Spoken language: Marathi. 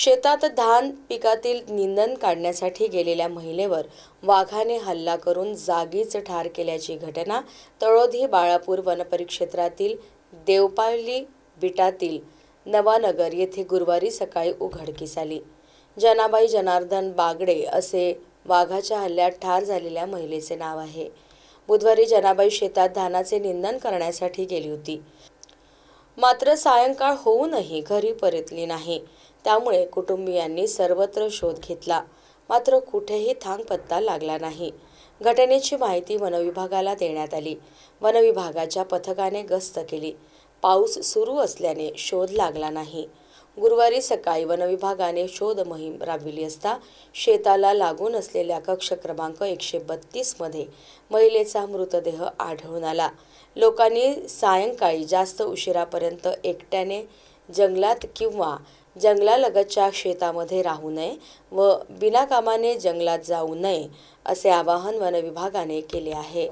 शेतात धान पिकातील निंदन काढण्यासाठी गेलेल्या महिलेवर वाघाने हल्ला करून जागीच ठार केल्याची घटना तळोधी बाळापूर वनपरिक्षेत्रातील देवपाली बिटातील नवानगर येथे गुरुवारी सकाळी उघडकीस आली. जनाबाई जनार्दन बागडे असे वाघाच्या हल्ल्यात ठार झालेल्या महिलेचे नाव आहे. बुधवारी जनाबाई शेतात धानाचे निंदन करण्यासाठी गेली होती. मात्र सायंकाळ होऊनही घरी परतली नाही. त्यामुळे कुटुंबियांनी सर्वत्र शोध घेतला. मात्र कुठेही थांग पत्ता लागला नाही. घटनेची माहिती वनविभागाला देण्यात आली. वनविभागाच्या पथकाने गस्त केली. पाऊस सुरू असल्याने शोध लागला नाही. गुरुवारी सकाळी वनविभागाने शोध मोहीम राबविली असता शेताला लागून असलेल्या कक्ष क्रमांक एकशे बत्तीसमध्ये महिलेचा मृतदेह आढळून आला. लोकांनी सायंकाळी जास्त उशिरापर्यंत एकट्याने जंगलात किंवा जंगलालगतच्या शेतामध्ये राहू नये व बिनाकामाने जंगलात जाऊ नये असे आवाहन वनविभागाने केले आहे.